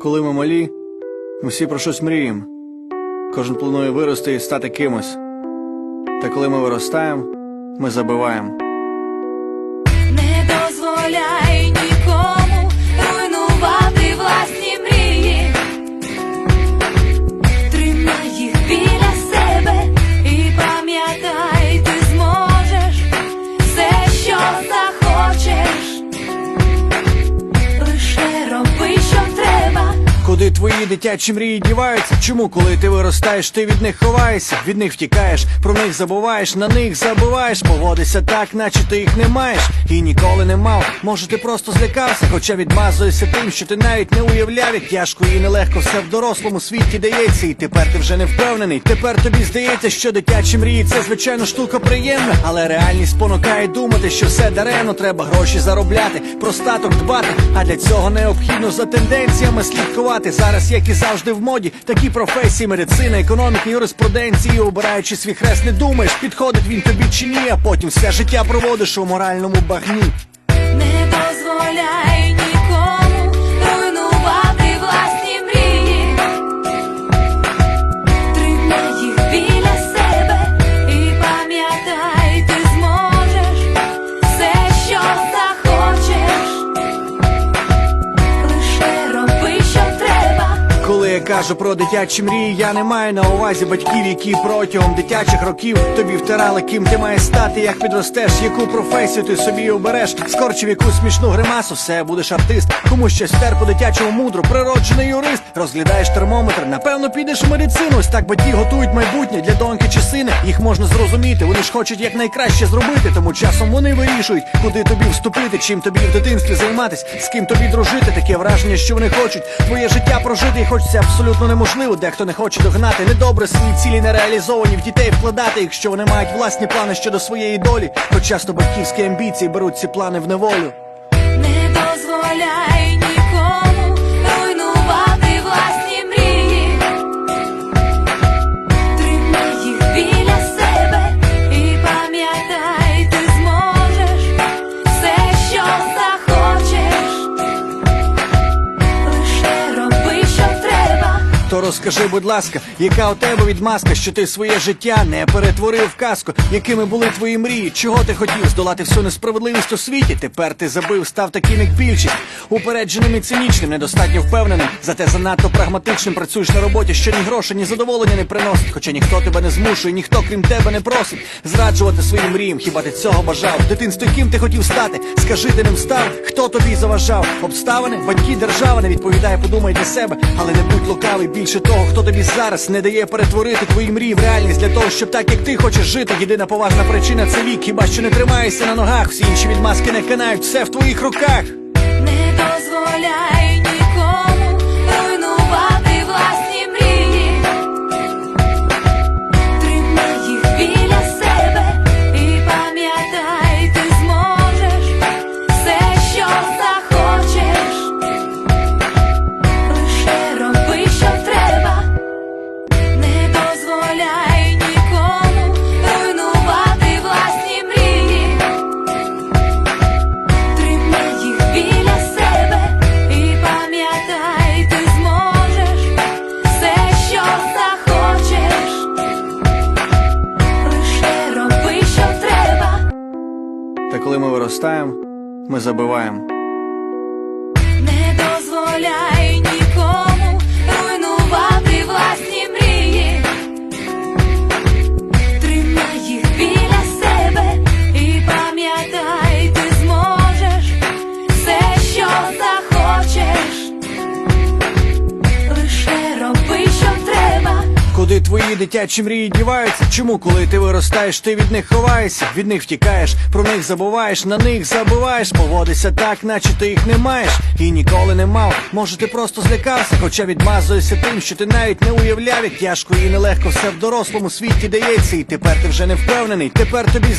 Коли ми малі, всі про щось мріємо. Кожен планує вирости і стати кимось. Та коли ми виростаємо, ми забиваємо. Твої дитячі мрії діваються? Чому, коли ти виростаєш, ти від них ховаєшся, від них втікаєш, про них забуваєш, на них забуваєш, поводишся так, наче ти їх не маєш і ніколи не мав. Може, ти просто злякався, хоча відмазуєшся тим, що ти навіть не уявляв, як тяжко і нелегко все в дорослому світі дається, і тепер ти вже не впевнений. Тепер тобі здається, що дитячі мрії це звичайно штука приємна, але реальність спонукає думати, що все даремно треба гроші заробляти, про статок дбати. А для цього необхідно за тенденціями слідкувати. Зараз, як і завжди в моді, такі професії, медицина, економіка, юриспруденції, обираючи свій хрест, не думаєш, підходить він тобі чи ні, а потім все життя проводиш у моральному багні. Не дозволяй нікому Коли я кажу про дитячі мрії, я не маю на увазі батьків, які протягом дитячих років тобі втирали, ким ти маєш стати, як підростеш, яку професію ти собі обереш, скорчив якусь смішну гримасу, все будеш артист, комусь щось втер по дитячому мудро, природжений юрист, розглядаєш термометр, напевно, підеш в медицину. Ось так батьки готують майбутнє для доньки чи сина. Їх можна зрозуміти, вони ж хочуть якнайкраще зробити, тому часом вони вирішують, куди тобі вступити, чим тобі в дитинстві займатись, з ким тобі дружити. Таке враження, що вони хочуть твоє життя прожити, і хочеться абсолютно неможливо. Дехто не хоче догнати. Недобре свої цілі не реалізовані в дітей вкладати, якщо вони мають власні плани щодо своєї долі. То часто батьківські амбіції беруть ці плани в неволю. Не дозволяй Розкажи, будь ласка, яка у тебе відмазка, що ти своє життя не перетворив в казку, якими були твої мрії, чого ти хотів здолати всю несправедливість у світі? Тепер ти забив, став таким, як більшість, упередженим і цинічним, недостатньо впевненим. Зате занадто прагматичним працюєш на роботі, що ні грошей, ні задоволення не приносить. Хоча ніхто тебе не змушує, ніхто крім тебе не просить зраджувати своїм мріям. Хіба ти цього бажав? В дитинстві ким ти хотів стати? Скажи, ти ним став, хто тобі заважав? Обставини, батьки, держава не відповідає, подумай для себе, але не будь лукавий більше того, хто тобі зараз не дає перетворити твої мрії в реальність для того, щоб так як ти хочеш жити. Єдина поважна причина це вік, хіба що не тримаєшся на ногах. Всі інші відмазки не канають, все в твоїх руках. Не дозволяй Та коли ми виростаємо, ми забиваємо. Не дозволяй твої дитячі мрії діваються? Чому, коли ти виростаєш, ти від них ховаєшся, від них втікаєш, про них забуваєш, на них забуваєш, поводишся так, наче ти їх не маєш і ніколи не мав. Може, ти просто злякався, хоча відмазуєшся тим, що ти навіть не уявляв, як тяжко і нелегко все в дорослому світі дається, і тепер ти вже не впевнений. Тепер тобі